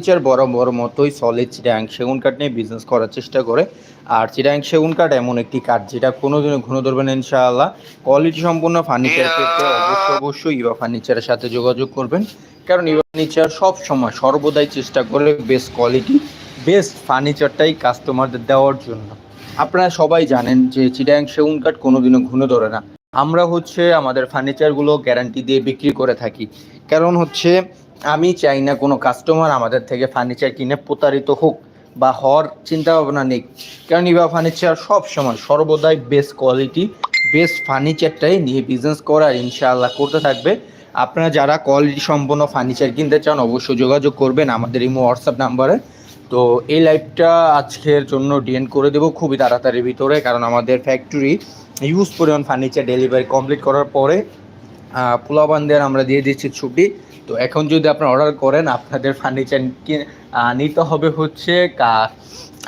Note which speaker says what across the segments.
Speaker 1: Furniture বড় মতোই solid Chittagong সেগুন কাঠ নিয়ে বিজনেস করার চেষ্টা করে। আর চিটাং সেগুন কাঠ এমন একটি কাঠ যেটা কোনোদিনও ঘন ধরবেন না ইনশাআল্লাহ। কোয়ালিটি সম্পূর্ণ ফার্নিচার ক্ষেত্রে অবশ্যই অবশ্যই ইভা ফার্নিচারের সাথে যোগাযোগ করবেন। কারণ ইভা ফার্নিচার সব সময় সর্বদাই চেষ্টা করে বেস্ট কোয়ালিটি বেস্ট ফার্নিচারটাই কাস্টমারদের দেওয়ার জন্য। আপনারা সবাই জানেন যে চিটাং সেগুন কাঠ কোনোদিনও ঘন ধরে না। আমরা হচ্ছে আমাদের ফার্নিচারগুলো গ্যারান্টি দিয়ে বিক্রি করে থাকি। কারণ হচ্ছে আমি চাই না কোনো কাস্টমার আমাদের থেকে ফার্নিচার কিনে প্রতারিত হোক বা হওয়ার চিন্তা ভাবনা নেই। কারণ ইভা ফার্নিচার সব সময় সর্বদাই বেস্ট কোয়ালিটি বেস্ট ফার্নিচারটাই নিয়ে বিজনেস করার ইনশাআল্লাহ করতে থাকবে। আপনারা যারা কোয়ালিটি সম্পন্ন ফার্নিচার কিনতে চান অবশ্যই যোগাযোগ করবেন আমাদের ইমো হোয়াটসঅ্যাপ নাম্বারে তো এই লাইভটা আজকের জন্য ডিএন করে দেবো খুবই তাড়াতাড়ির ভিতরে, কারণ আমাদের ফ্যাক্টরি ইউজ পরিমাণ ফার্নিচার ডেলিভারি কমপ্লিট করার পরে পোলাবানদের আমরা দিয়ে দিচ্ছি ছুটি। তো এখন যদি আপনারা অর্ডার করেন, আপনাদের ফার্নিচার নিতে হবে হচ্ছে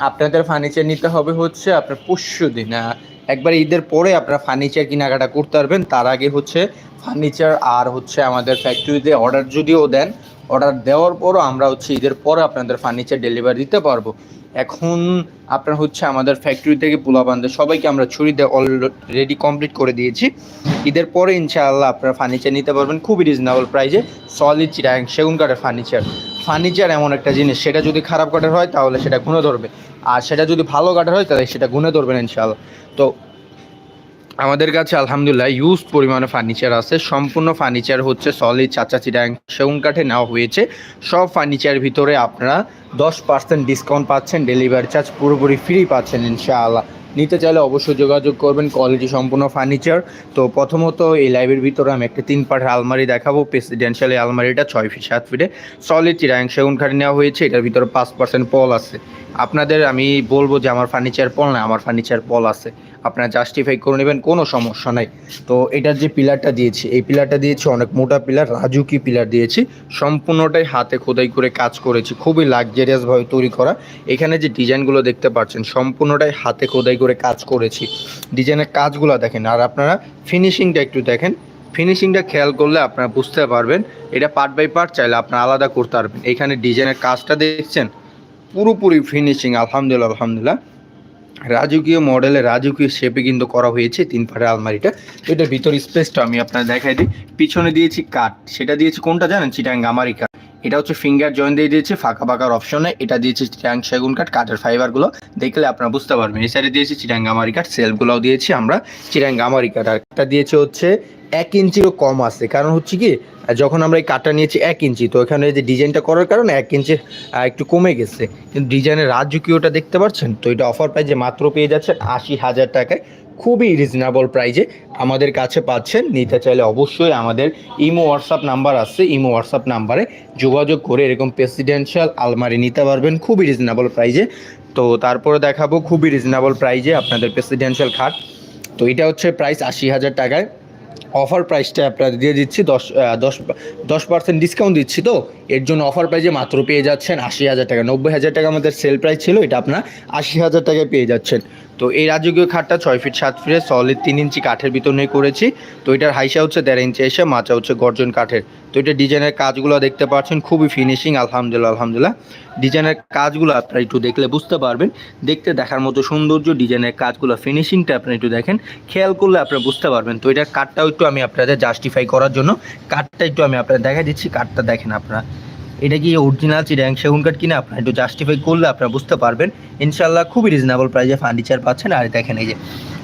Speaker 1: আপনাদের ফার্নিচার নিতে হবে হচ্ছে আপনার পরশু দিন। একবার ঈদের পরে আপনারা ফার্নিচার কেনাকাটা করতে পারবেন। তার আগে হচ্ছে ফার্নিচার আর হচ্ছে আমাদের ফ্যাক্টরিতে অর্ডার যদিও দেন অর্ডার দেওয়ার পরও আমরা হচ্ছে ঈদের পরে আপনাদের ফার্নিচার ডেলিভারি দিতে পারব। এখন আপনার হচ্ছে আমাদের ফ্যাক্টরি থেকে পোলাবান্ধে সবাইকে আমরা ছুরি দিয়ে অলরেডি কমপ্লিট করে দিয়েছি। ঈদের পরে ইনশাআল্লাহ আপনারা ফার্নিচার নিতে পারবেন খুবই রিজনেবল প্রাইসে সলিড চিরাং সেগুন কাঠের ফার্নিচার ফার্নিচার এমন একটা জিনিস, সেটা যদি খারাপ কাঠের হয় তাহলে সেটা গুণে ধরবে। আর সেটা যদি ভালো কাঠের হয় তাহলে সেটা গুণে ধরবেন ইনশাআল্লাহ। তো আমাদের কাছে আলহামদুলিল্লাহ ইউজ পরিমাণে ফার্নিচার আছে। সম্পূর্ণ ফার্নিচার হচ্ছে সলিড চাচা চিরাং সেগুন কাঠে নেওয়া হয়েছে। সব ফার্নিচার ভিতরে আপনারা দশ পার্সেন্ট ডিসকাউন্ট পাচ্ছেন ডেলিভারি চার্জ পুরোপুরি ফ্রি পাচ্ছেন ইনশাআল্লাহ। নিতে চাইলে অবশ্যই যোগাযোগ করবেন কোয়ালিটি সম্পূর্ণ ফার্নিচার তো প্রথমত এই লাইভের ভিতরে আমি একটা তিন পাটের আলমারি দেখাবো প্রেসিডেন্সিয়াল আলমারিটা ছয় ফিট সাত ফিটে সলিড চিরাং সেগুন কাঠে নেওয়া হয়েছে, এটার ভিতরে পাঁচ পার্সেন্ট পল আছে। আপনাদের আমি বলব যে আমার ফার্নিচার পল না, আমার ফার্নিচার পল আছে। আপনারা জাস্টিফাই করে নেবেন, কোনো সমস্যা নাই। তো এটার যে পিলারটা দিয়েছি, এই পিলারটা দিয়েছি, অনেক মোটা পিলার রাজুকি পিলার দিয়েছি। সম্পূর্ণটাই হাতে খোদাই করে কাজ করেছি, খুবই লাক্সারিয়াসভাবে তৈরি করা। এখানে যে ডিজাইনগুলো দেখতে পাচ্ছেন, সম্পূর্ণটাই হাতে খোদাই করে কাজ করেছি। ডিজাইনের কাজগুলো দেখেন, আর আপনারা ফিনিশিংটা একটু দেখেন। ফিনিশিংটা খেয়াল করলে আপনারা বুঝতে পারবেন, এটা পার্ট বাই পার্ট চাইলে আপনারা আলাদা করতে পারবেন। এখানে ডিজাইনের কাজটা দেখছেন, পুরোপুরি ফিনিশিং আলহামদুলিল্লাহ আলহামদুলিল্লাহ। রাজকীয় মডেলে রাজকীয় শেপে কিন্তু করা হয়েছে তিন পাটের আলমারিটা। তো এটার ভিতর স্পেসটা আমি আপনার দেখাই দিই। পিছনে দিয়েছি কাঠ, সেটা দিয়েছি কোনটা জানেন? চিটাং গামারি কাঠ এটা হচ্ছে ফিঙ্গার জয়েন্ট দিয়ে দিয়েছি, ফাঁকা ফাঁকার অপশনে এটা দিয়েছি চিটাং সেগুন কাঠ, কাঠের ফাইবারগুলো দেখলে আপনারা বুঝতে পারবেন, এই সাইডে দিয়েছি চিটাং গামারি কাঠ সেলফগুলোও দিয়েছি আমরা চিটাং গামারি কাঠ। আর একটা দিয়েছে হচ্ছে এক ইঞ্চিরও কম আছে, কারণ হচ্ছে কি, যখন আমরা এই কাঠটা নিয়েছি এক ইঞ্চি, তো এখানে যে ডিজাইনটা করার কারণে এক ইঞ্চি একটু কমে গেছে। কিন্তু ডিজাইনের রাজকীয়টা দেখতে পাচ্ছেন? তো এটা অফার প্রাইজে মাত্র পেয়ে যাচ্ছেন আশি হাজার টাকায়। খুবই রিজনেবল প্রাইজে আমাদের কাছে পাচ্ছেন। নিতে চাইলে অবশ্যই আমাদের ইমো হোয়াটসঅ্যাপ নাম্বার আছে। ইমো হোয়াটসঅ্যাপ নাম্বারে যোগাযোগ করে এরকম প্রেসিডেন্সিয়াল আলমারি নিতে পারবেন খুবই রিজনেবল প্রাইজে তো তারপরে দেখাবো খুবই রিজনেবল প্রাইজে আপনাদের প্রেসিডেন্সিয়াল খাট তো এটা হচ্ছে প্রাইস আশি হাজার টাকায়। অফার প্রাইসটা আপনাদের দিয়ে দিচ্ছি, দশ দশ দশ পার্সেন্ট ডিসকাউন্ট দিচ্ছি তো। এর জন্য অফার প্রাইজে মাত্র পেয়ে যাচ্ছেন আশি হাজার টাকা। নব্বই হাজার টাকা আমাদের সেল প্রাইস ছিল, এটা আপনার আশি হাজার টাকায় পেয়ে যাচ্ছেন। তো এই রাজকীয় খাটটা ছয় ফিট, সাত ফিটে সলিড তিন ইঞ্চি কাঠের ভিতর করেছি। তো এটার হাইসা হচ্ছে দেড় ইঞ্চি এসে মাচা হচ্ছে গর্জন কাঠের। তো এটা ডিজাইনের কাজগুলো দেখতে পাচ্ছেন, খুবই ফিনিশিং আলহামদুলিল্লাহ আলহামদুলিল্লাহ। ডিজাইনের কাজগুলো আপনারা একটু দেখলে বুঝতে পারবেন। দেখতে, দেখার মতো সৌন্দর্য, ডিজাইনের কাজগুলো ফিনিশিংটা আপনারা একটু দেখেন। খেয়াল করলে আপনারা বুঝতে পারবেন। তো এটার কাঠটাও একটু আমি আপনাদের জাস্টিফাই করার জন্য, কাঠটা একটু আমি আপনাদের দেখা দিচ্ছি। কাঠটা দেখেন আপনারা। এটা কি অরিজিনাল চিরাং সেগুন কাঠ কিনা? আপনারা একটু জাস্টিফাই করলে আপনারা বুঝতে পারবেন। ইনশাল্লাহ খুবই রিজনেবল প্রাইসে ফার্নিচার পাচ্ছেন। আর দেখেন এই যে,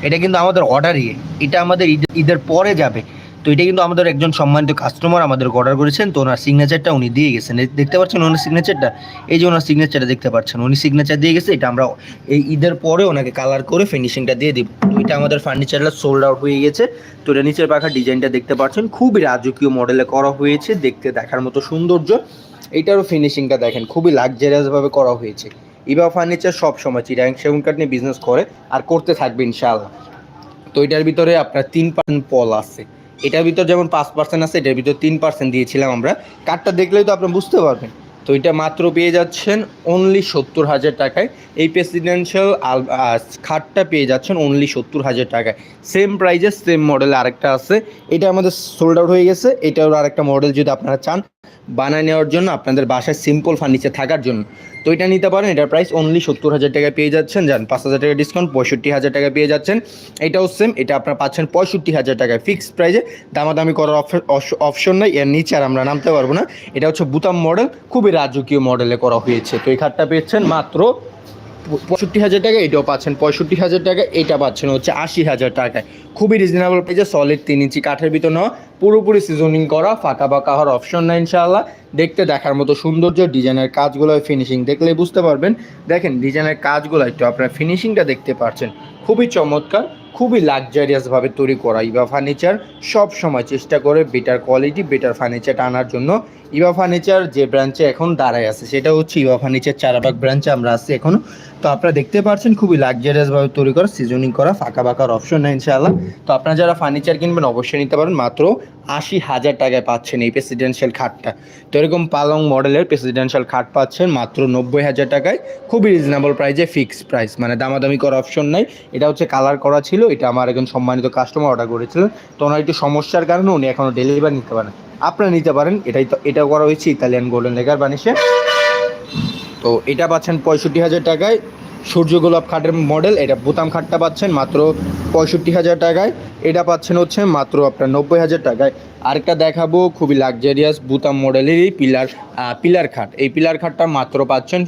Speaker 1: এটা কিন্তু আমাদের অর্ডারই এটা আমাদের ঈদ- ঈদের পরে যাবে। তো এটা কিন্তু আমাদের একজন সম্মানিত কাস্টমার আমাদের অর্ডার করেছেন। তো ওনার সিগনেচারটা উনি দিয়ে গেছেন। দেখতে পাচ্ছেন ওনার সিগনেচারটা এই যে ওনার সিগনেচারটা দেখতে পাচ্ছেন। উনি সিগনেচার দিয়ে গেছে। এটা আমরা এই ঈদের পরে ওনাকে কালার করে ফিনিশিংটা দিয়ে দিব। তো এটা আমাদের ফার্নিচারটা সোল্ড আউট হয়ে গেছে। তো এটা নিচের পাখার ডিজাইনটা দেখতে পাচ্ছেন। খুবই রাজকীয় মডেলে করা হয়েছে। দেখতে দেখার মতো সৌন্দর্য। এইটারও ফিনিশিংটা দেখেন, খুবই লাক্সারিয়াসভাবে করা হয়েছে। ইবা ফার্নিচার সব সময় চিরাং সেগুন কাঠ নিয়ে বিজনেস করে আর করতে থাকবে ইনশাআল্লাহ। তো এটার ভিতরে আপনার তিন পার্সেন্ট পল আছে। এটার ভিতর যেমন পাঁচ পার্সেন্ট আছে, এটার ভিতর তিন পার্সেন্ট দিয়েছিলাম আমরা। কাঠটা দেখলেই তো আপনি বুঝতে পারবেন। তো এটা মাত্র পেয়ে যাচ্ছেন অনলি সত্তর হাজার টাকায়। এই প্রেসিডেন্সিয়াল খাটটা পেয়ে যাচ্ছেন অনলি সত্তর হাজার টাকায়। সেম প্রাইজে সেম মডেল আরেকটা আছে। এটা আমাদের সোল্ড আউট হয়ে গেছে। এটার আরেকটা মডেল যদি আপনারা চান বানায় নেওয়ার জন্য আপনাদের বাসায় সিম্পল ফার্নিচার থাকার জন্য। তো এটা নিতে পারেন, এটার প্রাইস অনলি সত্তর হাজার টাকা পেয়ে যাচ্ছেন যান পাঁচ হাজার টাকা ডিসকাউন্ট পঁয়ষট্টি হাজার টাকা পেয়ে যাচ্ছেন। এটাও সেম এটা আপনারা পাচ্ছেন পঁয়ষট্টি হাজার টাকায় ফিক্সড প্রাইসে দামাদামি করার অপশন নাই, এর নিচে আর আমরা নামতে পারব না। এটা হচ্ছে বুতাম মডেল খুবই রাজকীয় মডেলে করা হয়েছে। তো এই খাটটা পেয়েছেন মাত্র পঁয়ষট্টি হাজার টাকা এটাও পাচ্ছেন, পঁয়ষট্টি হাজার টাকা এটা পাচ্ছেন হচ্ছে আশি হাজার টাকায়। খুবই রিজনেবল প্রাইসে সলিড তিন ইঞ্চি কাঠের ভিতর নেওয়া, পুরোপুরি সিজনিং করা, ফাঁকা বাঁকা হওয়ার অপশন নাই ইনশাআল্লাহ। দেখতে দেখার মতো সৌন্দর্য ডিজাইনের কাজগুলো ফিনিশিং দেখলে বুঝতে পারবেন। দেখেন ডিজাইনের কাজগুলো একটু আপনার ফিনিশিংটা দেখতে পাচ্ছেন। খুবই চমৎকার, খুবই লাক্সারিয়াসভাবে তৈরি করা ইভা ফার্নিচার সব সময় চেষ্টা করে বেটার কোয়ালিটি বেটার ফার্নিচার আনার জন্য। ইভা ফার্নিচার যে ব্রাঞ্চে এখন দাঁড়ায় আছে, সেটা হচ্ছে ইভা ফার্নিচার চারাবাগ ব্রাঞ্চে আমরা আছি এখনও তো আপনারা দেখতে পাচ্ছেন খুবই লাক্সারিয়াসভাবে তৈরি করা সিজনিং করা, ফাঁকা বাঁকার অপশন নেই ইনশাআল্লাহ। তো আপনারা যারা ফার্নিচার কিনবেন, অবশ্যই নিতে পারেন। মাত্র আশি হাজার টাকায় পাচ্ছেন এই প্রেসিডেন্সিয়াল খাটটা। তো এরকম পালং মডেলের প্রেসিডেন্সিয়াল খাট পাচ্ছেন মাত্র নব্বই হাজার টাকায়। খুবই রিজনেবল প্রাইসে ফিক্সড প্রাইস মানে দামাদামি করার অপশন নাই। এটা হচ্ছে কালার করা ছিল, এটা আমার একজন সম্মানিত কাস্টমার অর্ডার করেছিলেন। তো ওনার একটু সমস্যার কারণে উনি এখনও ডেলিভারি নিতে পারেন আপনারা নিতে পারেন। এটাই তো এটা করা হয়েছে ইতালিয়ান গোল্ডেন লেগার বানিশে। তো এটা পাচ্ছেন পঁয়ষট্টি হাজার টাকায়। সূর্য গোলাপ খাটের মডেল এটা বোতাম খাটটা পাচ্ছেন মাত্র পঁয়ষট্টি হাজার টাকায়। এটা পাচ্ছেন হচ্ছে মাত্র আপনার নব্বই হাজার টাকায়। আরেকটা দেখাবো, খুবই লাক্সারিয়াস বুতাম মডেলেরই পিলার পিলার খাট। এই পিলার খাটটা মাত্র পাচ্ছেন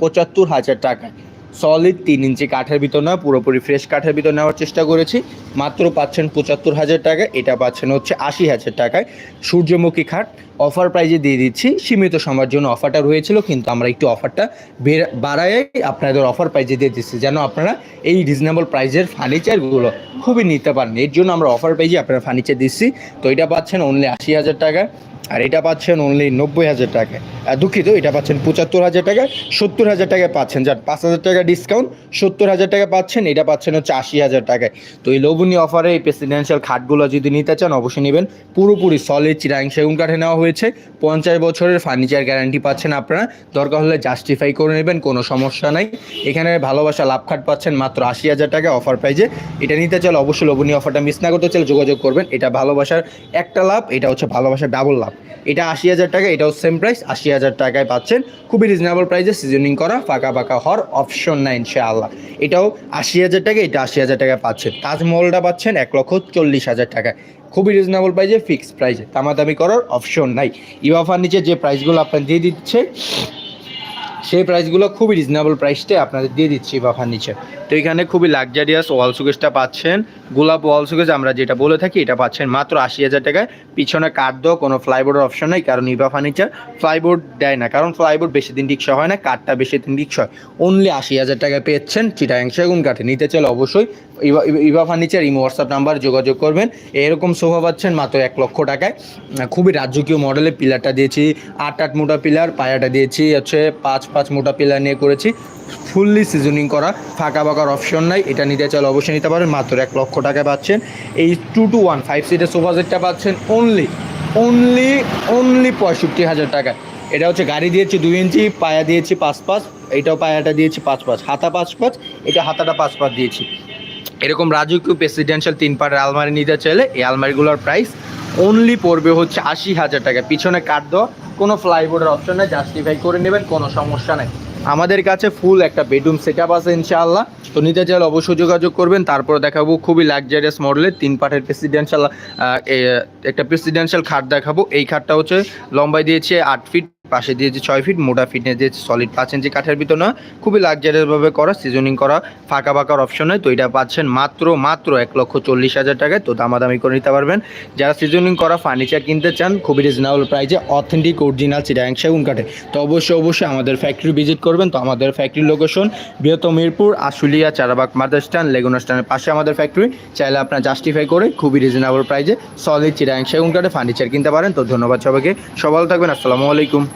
Speaker 1: পঁচাত্তর হাজার টাকায়। সলিড তিন ইঞ্চি কাঠের ভিতর না পুরোপুরি ফ্রেশ কাঠের ভিতর নেওয়ার চেষ্টা করেছি। মাত্র পাচ্ছেন পঁচাত্তর হাজার টাকা, এটা পাচ্ছেন হচ্ছে আশি হাজার টাকায়। সূর্যমুখী খাট অফার প্রাইজে দিয়ে দিচ্ছি। সীমিত সময়ের জন্য অফারটা রয়েছিল, কিন্তু আমরা একটু অফারটা বেড়া- বাড়ায় আপনাদের অফার প্রাইজে দিয়ে দিচ্ছি। যেন আপনারা এই রিজনেবল প্রাইজের ফার্নিচারগুলো খুবই নিতে পারেন। এর জন্য আমরা অফার প্রাইজে আপনারা ফার্নিচার দিচ্ছি। তো এটা পাচ্ছেন অনলি আশি হাজার টাকায়। আর এটা পাচ্ছেন অনলি নব্বই হাজার টাকায়। দুঃখিত, এটা পাচ্ছেন পঁচাত্তর হাজার টাকায়, সত্তর হাজার টাকায় পাচ্ছেন। যার পাঁচ হাজার টাকা ডিসকাউন্ট সত্তর হাজার টাকা পাচ্ছেন, এটা পাচ্ছেন হচ্ছে আশি হাজার টাকায়। তো এই লোভনীয় অফারে এই প্রেসিডেন্সিয়াল খাটগুলো যদি নিতে চান, অবশ্যই নেবেন। পুরোপুরি সলিড চিরাং সেগুন কাঠে নেওয়া হয়েছে। পঞ্চাশ বছরের ফার্নিচার গ্যারান্টি পাচ্ছেন আপনারা। দরকার হলে জাস্টিফাই করে নেবেন, কোনো সমস্যা নাই। এখানে ভালোবাসা লাভ খাট পাচ্ছেন মাত্র আশি হাজার টাকা অফার প্রাইজে এটা নিতে চাইলে অবশ্যই লোভনীয় অফারটা মিস না করতে চাইলে যোগাযোগ করবেন। এটা ভালোবাসার একটা লাভ, এটা হচ্ছে ভালোবাসার ডাবল লাভ। এটা আশি হাজার টাকা, এটাও সেম প্রাইস আশি হাজার টাকায় পাচ্ছেন। খুবই রিজনেবল প্রাইসে সিজনিং করা, ফাঁকা ফাঁকা হওয়ার অপশন নাই ইনশাআল্লাহ। এটাও আশি হাজার টাকা, এটা আশি হাজার টাকায় পাচ্ছেন। তাজমহলটা পাচ্ছেন এক লক্ষ চল্লিশ হাজার টাকায় খুবই রিজনেবল প্রাইসে ফিক্সড প্রাইসে দামাদামি করার অপশন নাই। ইভা ফার্নিচার যে প্রাইসগুলো আপনার দিয়ে দিচ্ছে, সেই প্রাইসগুলো খুবই রিজনেবল প্রাইসতে আপনাদের দিয়ে দিচ্ছি বা ফার্নিচার তো এখানে খুবই লাক্সারিয়াস ওয়াল সুকেসটা পাচ্ছেন। গোলাপ ওয়াল সুকেস আমরা যেটা বলে থাকি, এটা পাচ্ছেন মাত্র আশি হাজার টাকায়। পিছনে কাঠ দাও কোনো ফ্লাইবোর্ডের অপশন নেই, কারণ ইভা ফার্নিচার ফ্লাইবোর্ড দেয় না, কারণ ফ্লাইবোর্ড বেশি দিন টিকসা হয় না, কাঠটা বেশি দিন টিকসা হয়। অনলি আশি হাজার টাকায় পেয়েছেন চিটাং সেগুন কাঠে। নিতে চাইলে অবশ্যই Eva Eva furniture imo WhatsApp number যোগাযোগ করবেন। এরকম সোফা পাচ্ছেন মাত্র এক লক্ষ টাকায়। খুবই রাজকীয় মডেলের পিলারটা দিয়েছি, আট আট মোটা পিলার পায়াটা দিয়েছি, হচ্ছে পাঁচ পাঁচ মোটা পিলার নিয়ে করেছি। ফুললি সিজনিং করা, ফাঁকা বাঁকার অপশন নাই। এটা নিতে চাইলে অবশ্যই নিতে পারেন। মাত্র এক লক্ষ টাকায় পাচ্ছেন। এই টু টু ওয়ান ফাইভ সিটের সোফা সেটটা পাচ্ছেন অনলি অনলি অনলি পঁয়ষট্টি হাজার টাকায় এটা হচ্ছে গাড়ি দিয়েছি দুই ইঞ্চি, পায়া দিয়েছি পাঁচ পাঁচ, এটাও পায়াটা দিয়েছি পাঁচ পাঁচ। হাতা পাঁচ পাঁচ, এটা হাতাটা পাঁচ পাঁচ দিয়েছি। এরকম রাজকীয় প্রেসিডেন্সিয়াল তিন পাটের আলমারি নিতে চাইলে এই আলমারিগুলোর প্রাইস অনলি পড়বে হচ্ছে আশি হাজার টাকা। পিছনে কাট দেওয়া, কোনো ফ্লাইবোর্ডের অপশন নেই জাস্টিফাই করে নেবেন, কোনো সমস্যা নেই। আমাদের কাছে ফুল একটা বেডরুম সেট আপ আছে ইনশাআল্লাহ। তো নিতে চাইলে অবশ্যই যোগাযোগ করবেন, তারপরে দেখাবো খুবই লাক্সারিয়াস মডেলের তিন পাটের প্রেসিডেন্সিয়াল একটা প্রেসিডেন্সিয়াল খাট দেখাবো। এই খাটটা হচ্ছে লম্বাই দিয়েছে আট ফিট পাশে দিয়েছে ছয় ফিট মোটা ফিটনেস দিয়েছে সলিড পাঁচ ইঞ্চি কাঠের ভিতর না, খুবই লাক্সারিয়াসভাবে করা সিজনিং করা, ফাঁকা ফাঁকার অপশন হয় তো এটা পাচ্ছেন মাত্র মাত্র এক লক্ষ চল্লিশ হাজার টাকায়। তো দামাদামি করে নিতে পারবেন। যারা সিজনিং করা ফার্নিচার কিনতে চান, খুবই রিজনেবল প্রাইসে অথেন্টিক অরিজিনাল চিটাং সেগুন কাঠে। তো অবশ্যই অবশ্যই আমাদের ফ্যাক্টরি ভিজিট করবেন। তো আমাদের ফ্যাক্টরি লোকেশন বৃহত্তম মিরপুর, আশুলিয়া, চারাবাগ, মাদার স্ট্যান্ড, লেগুনা স্ট্যান্ডের পাশে আমাদের ফ্যাক্টরি চাইলে আপনার জাস্টিফাই করে খুবই রিজনেবল প্রাইসে সলিড চিটাং সেগুন কাঠে ফার্নিচার কিনতে পারেন। তো ধন্যবাদ সবাইকে। সবাই থাকবেন। আসসালামু আলাইকুম।